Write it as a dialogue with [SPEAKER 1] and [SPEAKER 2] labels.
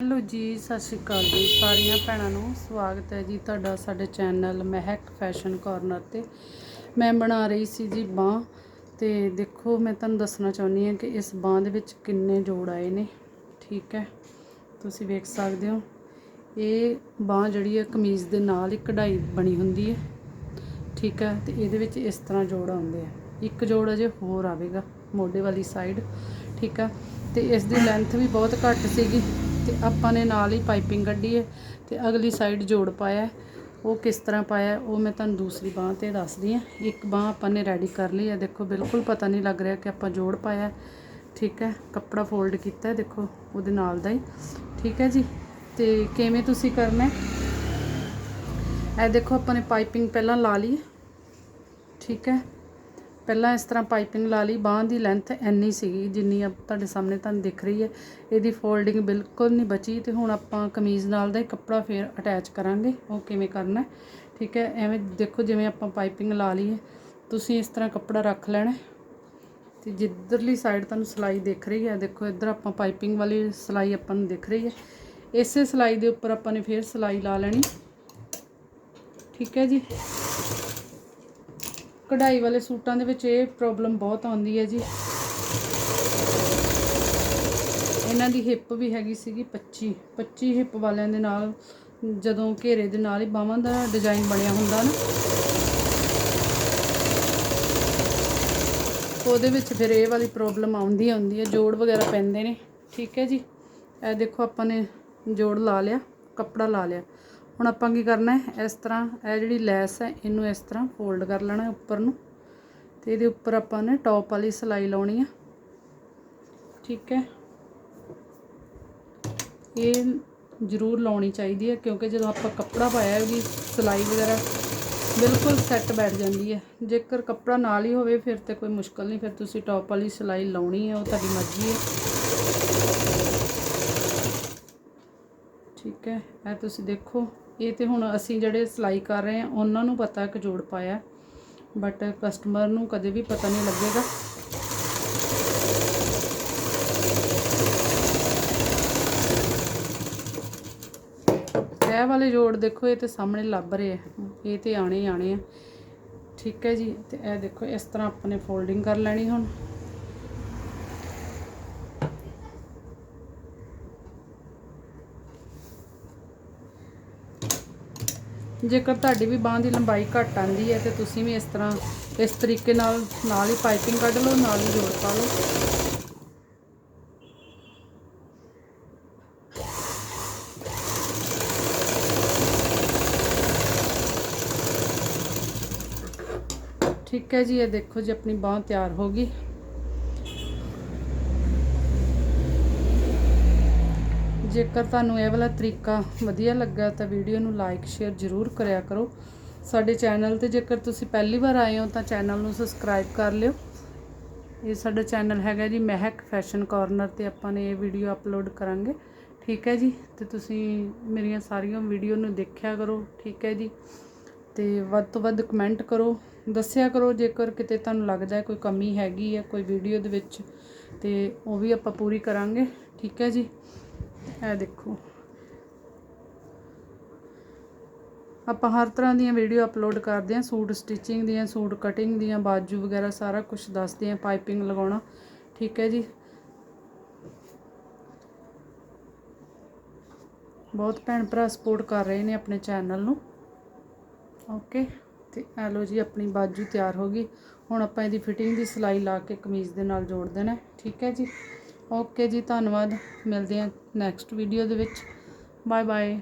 [SPEAKER 1] Hello ਜੀ, ਸਤਿ ਸ਼੍ਰੀ ਅਕਾਲ ਜੀ। ਸਾਰੀਆਂ ਭੈਣਾਂ ਨੂੰ ਸਵਾਗਤ ਹੈ ਜੀ ਤੁਹਾਡਾ ਸਾਡੇ ਚੈਨਲ ਮਹਿਕ ਫੈਸ਼ਨ ਕਾਰਨਰ ਤੇ। ਮੈਂ ਬਣਾ ਰਹੀ ਸੀ ਜੀ ਬਾਹ ਤੇ ਦੇਖੋ, ਮੈਂ ਤੁਹਾਨੂੰ ਦੱਸਣਾ ਚਾਹੁੰਦੀ ਹਾਂ ਕਿ ਇਸ ਬਾਹ ਦੇ ਵਿੱਚ ਕਿੰਨੇ ਜੋੜ ਆਏ ਨੇ। ਠੀਕ ਹੈ, ਤੁਸੀਂ ਵੇਖ ਸਕਦੇ ਹੋ। ਇਹ ਬਾਹ ਜਿਹੜੀ ਹੈ, ਕਮੀਜ਼ ਦੇ ਨਾਲ ਹੀ ਕਢਾਈ ਬਣੀ ਹੁੰਦੀ ਹੈ। ਠੀਕ ਹੈ, ਤੇ ਇਹਦੇ ਵਿੱਚ ਇਸ ਤਰ੍ਹਾਂ ਜੋੜ ਆਉਂਦੇ ਆ। ਇੱਕ ਜੋੜ ਅਜੇ ਹੋਰ ਆਵੇਗਾ, ਮੋਢੇ ਵਾਲੀ ਸਾਈਡ ਠੀਕ ਹੈ, ਤੇ ਇਸ ਦੀ ਲੈਂਥ ਵੀ ਬਹੁਤ ਘੱਟ ਸੀਗੀ। ਤੇ ਆਪਾਂ ਨੇ ਨਾਲ ਹੀ ਪਾਈਪਿੰਗ ਕੱਢੀ ਹੈ ਤੇ ਅਗਲੀ ਸਾਈਡ ਜੋੜ ਪਾਇਆ ਉਹ ਕਿਸ ਤਰ੍ਹਾਂ ਪਾਇਆ ਉਹ ਮੈਂ ਤੁਹਾਨੂੰ ਦੂਸਰੀ ਬਾਹ ਤੇ ਦੱਸਦੀ ਹਾਂ। ਇੱਕ ਬਾਹ ਆਪਾਂ ਨੇ ਰੈਡੀ ਕਰ ਲਈ ਹੈ। ਦੇਖੋ, ਬਿਲਕੁਲ ਪਤਾ ਨਹੀਂ ਲੱਗ ਰਿਹਾ ਕਿ ਆਪਾਂ ਜੋੜ ਪਾਇਆ ਠੀਕ ਹੈ, ਕੱਪੜਾ ਫੋਲਡ ਕੀਤਾ ਦੇਖੋ, ਉਹਦੇ ਨਾਲ ਦਾ ਹੀ। ਠੀਕ ਹੈ ਜੀ, ਤੇ ਕਿਵੇਂ ਤੁਸੀਂ ਕਰਨਾ ਹੈ? ਇਹ ਦੇਖੋ, ਆਪਾਂ ਨੇ ਪਾਈਪਿੰਗ ਪਹਿਲਾਂ ਲਾ ਲਈ ਠੀਕ ਹੈ ਪਹਿਲਾਂ ਇਸ ਤਰ੍ਹਾਂ ਪਾਈਪਿੰਗ ਲਾ ਲਈ, ਬਾਂਹ ਦੀ ਲੈਂਥ ਇੰਨੀ ਸੀਗੀ ਜਿੰਨੀ ਆ ਤੁਹਾਡੇ ਸਾਹਮਣੇ ਤੁਹਾਨੂੰ ਦਿਖ ਰਹੀ ਹੈ। ਇਹਦੀ ਫੋਲਡਿੰਗ ਬਿਲਕੁਲ ਨਹੀਂ ਬਚੀ ਤੇ ਹੁਣ ਆਪਾਂ ਕਮੀਜ਼ ਨਾਲ ਦਾ ਹੀ ਕੱਪੜਾ ਫੇਰ ਅਟੈਚ ਕਰਾਂਗੇ। ਉਹ ਕਿਵੇਂ ਕਰਨਾ ਠੀਕ ਹੈ, ਐਵੇਂ ਦੇਖੋ ਜਿਵੇਂ ਆਪਾਂ ਪਾਈਪਿੰਗ ਲਾ ਲਈ ਹੈ ਤੁਸੀਂ ਇਸ ਤਰ੍ਹਾਂ ਕੱਪੜਾ ਰੱਖ ਲੈਣਾ ਹੈ। ਤੇ ਜਿੱਧਰਲੀ ਸਾਈਡ ਤੁਹਾਨੂੰ ਸਲਾਈ ਦਿਖ ਰਹੀ ਹੈ, ਦੇਖੋ ਇੱਧਰ ਆਪਾਂ ਪਾਈਪਿੰਗ ਵਾਲੀ ਸਲਾਈ ਆਪਾਂ ਨੂੰ ਦਿਖ ਰਹੀ ਹੈ। ਇਸੇ ਸਲਾਈ ਦੇ ਉੱਪਰ ਆਪਾਂ ਨੇ ਫੇਰ ਸਲਾਈ ਲਾ ਲੈਣੀ। ਠੀਕ ਹੈ ਜੀ। ਕਢਾਈ ਵਾਲੇ ਸੂਟਾਂ ਦੇ ਵਿੱਚ ਇਹ ਪ੍ਰੋਬਲਮ ਬਹੁਤ ਆਉਂਦੀ ਹੈ ਜੀ। ਇਹਨਾਂ ਦੀ ਹਿੱਪ ਵੀ ਹੈਗੀ ਸੀਗੀ 25 25 ਹਿੱਪ ਵਾਲਿਆਂ ਦੇ ਨਾਲ, ਜਦੋਂ ਘੇਰੇ ਦੇ ਨਾਲ ਹੀ ਬਾਹਾਂ ਦਾ ਡਿਜ਼ਾਈਨ ਬਣਿਆ ਹੁੰਦਾ ਨਾ। ਉਹਦੇ ਵਿੱਚ ਫਿਰ ਇਹ ਵਾਲੀ ਪ੍ਰੋਬਲਮ ਆਉਂਦੀ ਆਉਂਦੀ ਹੈ, ਜੋੜ ਵਗੈਰਾ ਪੈਂਦੇ ਨੇ। ਠੀਕ ਹੈ ਜੀ। ਇਹ ਦੇਖੋ ਆਪਾਂ ਨੇ ਜੋੜ ਲਾ ਲਿਆ, ਕੱਪੜਾ ਲਾ ਲਿਆ। ਹੁਣ ਆਪਾਂ ਕੀ ਕਰਨਾ ਹੈ? ਇਸ ਤਰ੍ਹਾਂ ਇਹ ਜਿਹੜੀ ਲੈਸ ਹੈ, ਇਹਨੂੰ ਇਸ ਤਰ੍ਹਾਂ ਫੋਲਡ ਕਰ ਲੈਣਾ ਉੱਪਰ ਨੂੰ। ਤੇ ਇਹਦੇ ਉੱਪਰ ਆਪਾਂ ਨੇ ਟੌਪ ਵਾਲੀ ਸਲਾਈ ਲਾਉਣੀ ਆ। ਠੀਕ ਹੈ? ਇਹ ਜ਼ਰੂਰ ਲਾਉਣੀ ਚਾਹੀਦੀ ਹੈ, ਕਿਉਂਕਿ ਜਦੋਂ ਆਪਾਂ ਕੱਪੜਾ ਪਾਇਆ ਉਹਦੀ ਸਲਾਈ ਵਗੈਰਾ ਬਿਲਕੁਲ ਸੈੱਟ ਬੈਠ ਜਾਂਦੀ ਹੈ। ਜੇਕਰ ਕੱਪੜਾ ਨਾਲ ਹੀ ਹੋਵੇ, ਫਿਰ ਤੇ ਕੋਈ ਮੁਸ਼ਕਲ ਨਹੀਂ। ਫਿਰ ਤੁਸੀਂ ਟੌਪ ਵਾਲੀ ਸਲਾਈ ਲਾਉਣੀ ਹੈ, ਉਹ ਤੁਹਾਡੀ ਮਰਜ਼ੀ ਹੈ। ਠੀਕ ਹੈ? ਇਹ ਤੁਸੀਂ ਦੇਖੋ। ਇਹ ਤੇ ਹੁਣ ਅਸੀਂ ਜਿਹੜੇ ਸਿਲਾਈ ਕਰ ਰਹੇ ਹਾਂ, ਉਹਨਾਂ ਨੂੰ ਪਤਾ ਕਿ ਜੋੜ ਪਾਇਆ। ਬਟ ਕਸਟਮਰ ਨੂੰ ਕਦੇ ਵੀ ਪਤਾ ਨਹੀਂ ਲੱਗੇਗਾ। ਇਹ ਵਾਲੇ ਜੋੜ ਦੇਖੋ, ਇਹ ਤੇ ਸਾਹਮਣੇ ਲੱਭ ਰਹੇ ਆ। ਇਹ ਤੇ ਆਣੇ ਹੀ ਆਣੇ ਆ। ਠੀਕ ਹੈ ਜੀ, ਤੇ ਇਹ ਦੇਖੋ, ਇਸ ਤਰ੍ਹਾਂ ਆਪਾਂ ਨੇ ਫੋਲਡਿੰਗ ਕਰ ਲੈਣੀ ਹੁਣ। ਜੇਕਰ ਤੁਹਾਡੀ ਵੀ ਬਾਹ ਦੀ ਲੰਬਾਈ ਘੱਟ ਆਂਦੀ ਹੈ ਤੇ ਤੁਸੀਂ ਵੀ ਇਸ ਤਰ੍ਹਾਂ ਇਸ ਤਰੀਕੇ ਨਾਲ ਨਾਲ ਹੀ ਪਾਈਪਿੰਗ ਕੱਢ ਲਓ, ਨਾਲ ਹੀ ਜੋੜ ਪਾ ਲਓ। ਠੀਕ ਹੈ ਜੀ, ਇਹ ਦੇਖੋ ਜੀ, ਆਪਣੀ ਬਾਹ ਤਿਆਰ ਹੋ ਗਈ। ਜੇਕਰ ਤੁਹਾਨੂੰ ਇਹ ਵਾਲਾ ਤਰੀਕਾ ਵਧੀਆ ਲੱਗਾ ਤਾਂ ਵੀਡੀਓ ਨੂੰ ਲਾਈਕ ਸ਼ੇਅਰ ਜ਼ਰੂਰ ਕਰਿਆ ਕਰੋ। ਸਾਡੇ ਚੈਨਲ ਤੇ ਜੇਕਰ ਤੁਸੀਂ ਪਹਿਲੀ ਵਾਰ ਆਏ ਹੋ ਤਾਂ ਚੈਨਲ ਨੂੰ ਸਬਸਕ੍ਰਾਈਬ ਕਰ ਲਿਓ। ਇਹ ਸਾਡਾ ਚੈਨਲ ਹੈਗਾ ਜੀ ਮਹਿਕ ਫੈਸ਼ਨ ਕਾਰਨਰ ਤੇ ਆਪਾਂ ਨੇ ਇਹ ਵੀਡੀਓ ਅਪਲੋਡ ਕਰਾਂਗੇ। ਠੀਕ ਹੈ ਜੀ? ਤੇ ਤੁਸੀਂ ਮੇਰੀਆਂ ਸਾਰੀਆਂ ਵੀਡੀਓ ਨੂੰ ਦੇਖਿਆ ਕਰੋ। ਠੀਕ ਹੈ ਜੀ? ਤੇ ਵੱਧ ਤੋਂ ਵੱਧ ਕਮੈਂਟ ਕਰੋ। ਦੱਸਿਆ ਕਰੋ ਜੇਕਰ ਕਿਤੇ ਤੁਹਾਨੂੰ ਲੱਗਦਾ ਹੈ ਕੋਈ ਕਮੀ ਹੈਗੀ ਹੈ ਕੋਈ ਵੀਡੀਓ ਦੇ ਵਿੱਚ, ਤੇ ਉਹ ਵੀ ਆਪਾਂ ਪੂਰੀ ਕਰਾਂਗੇ। ਠੀਕ ਹੈ ਜੀ? ਇਹ ਦੇਖੋ। ਆਪਾਂ ਹਰ ਤਰ੍ਹਾਂ ਦੀਆਂ ਵੀਡੀਓ ਅਪਲੋਡ ਕਰਦੇ ਹਾਂ, ਸੂਟ ਸਟਿਚਿੰਗ ਦੀਆਂ, ਸੂਟ ਕਟਿੰਗ ਦੀਆਂ, ਬਾਜੂ ਵਗੈਰਾ ਸਾਰਾ ਕੁਝ ਦੱਸਦੇ ਹਾਂ ਪਾਈਪਿੰਗ ਲਗਾਉਣਾ। ਠੀਕ ਹੈ ਜੀ। ਬਹੁਤ ਭੈਣ ਭਰਾ ਸਪੋਰਟ ਕਰ ਰਹੇ ਨੇ ਆਪਣੇ ਚੈਨਲ ਨੂੰ। ਓਕੇ ਤੇ ਆ ਲਓ ਜੀ, ਆਪਣੀ ਬਾਜੂ ਤਿਆਰ ਹੋ ਗਈ। ਹੁਣ ਆਪਾਂ ਇਹਦੀ ਫਿਟਿੰਗ ਦੀ ਸਿਲਾਈ ਲਾ ਕੇ ਕਮੀਜ਼ ਦੇ ਨਾਲ ਜੋੜ ਦੇਣਾ ਠੀਕ ਹੈ ਜੀ। ਓਕੇ ਜੀ ਧੰਨਵਾਦ। ਮਿਲਦੇ ਹਾਂ ਨੈਕਸਟ ਵੀਡੀਓ ਦੇ ਵਿੱਚ। Bye bye